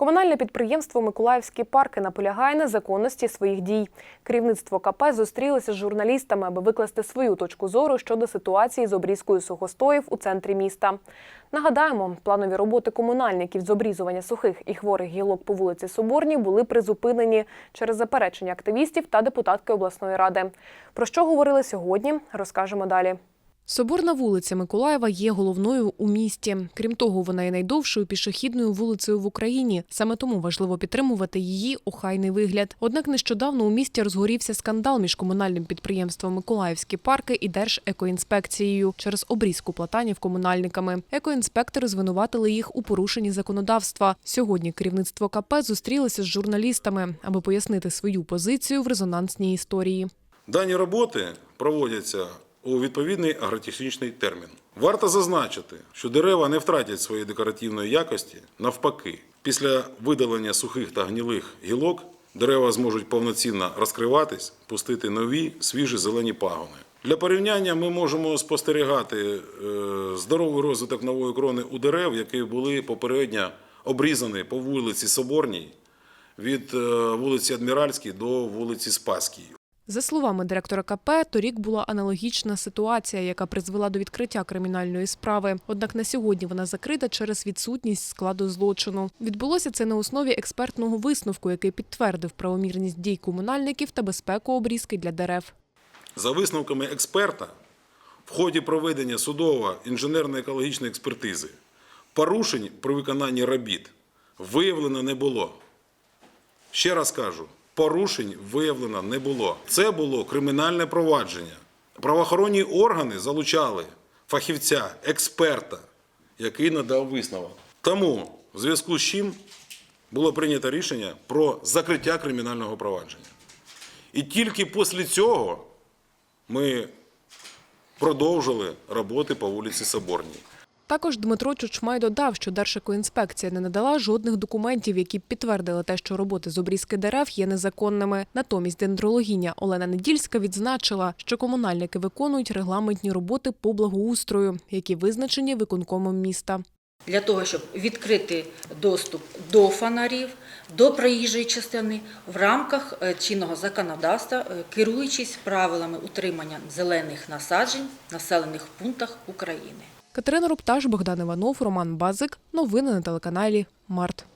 Комунальне підприємство Миколаївські парки наполягає на законності своїх дій. Керівництво КП зустрілося з журналістами, аби викласти свою точку зору щодо ситуації з обрізкою сухостоїв у центрі міста. Нагадаємо, планові роботи комунальників з обрізування сухих і хворих гілок по вулиці Соборній були призупинені через заперечення активістів та депутатки обласної ради. Про що говорили сьогодні, розкажемо далі. Соборна вулиця Миколаєва є головною у місті. Крім того, вона є найдовшою пішохідною вулицею в Україні. Саме тому важливо підтримувати її охайний вигляд. Однак нещодавно у місті розгорівся скандал між комунальним підприємством Миколаївські парки і Держекоінспекцією через обрізку платанів комунальниками. Екоінспектори звинуватили їх у порушенні законодавства. Сьогодні керівництво КП зустрілося з журналістами, аби пояснити свою позицію в резонансній історії. Дані роботи проводяться у відповідний агротехнічний термін. Варто зазначити, що дерева не втратять своєї декоративної якості. Навпаки, після видалення сухих та гнилих гілок дерева зможуть повноцінно розкриватись, пустити нові свіжі зелені пагони. Для порівняння ми можемо спостерігати е, здоровий розвиток нової крони у дерев, які були попередньо обрізані по вулиці Соборній від е, вулиці Адміральській до вулиці Спаській. За словами директора КП, торік була аналогічна ситуація, яка призвела до відкриття кримінальної справи. Однак на сьогодні вона закрита через відсутність складу злочину. Відбулося це на основі експертного висновку, який підтвердив правомірність дій комунальників та безпеку обрізки для дерев. За висновками експерта, в ході проведення судово-інженерно-екологічної експертизи порушень при виконанні робіт виявлено не було. Ще раз кажу, порушень виявлено не було. Це було кримінальне провадження. Правоохоронні органи залучали фахівця, експерта, який надав висновок. Тому, в зв'язку з чим було прийнято рішення про закриття кримінального провадження. І тільки після цього ми продовжили роботи по вулиці Соборній. Також Дмитро Чучмай додав, що Держекоінспекція не надала жодних документів, які б підтвердили те, що роботи з обрізки дерев є незаконними. Натомість дендрологиня Олена Недільська відзначила, що комунальники виконують регламентні роботи по благоустрою, які визначені виконкомом міста. для того, щоб відкрити доступ до фонарів, до проїжджої частини в рамках е, чинного законодавства, е, керуючись правилами утримання зелених насаджень в населених пунктах України. Катерина Рупташ, Богдан Іванов, Роман Базик. Новини на телеканалі Март.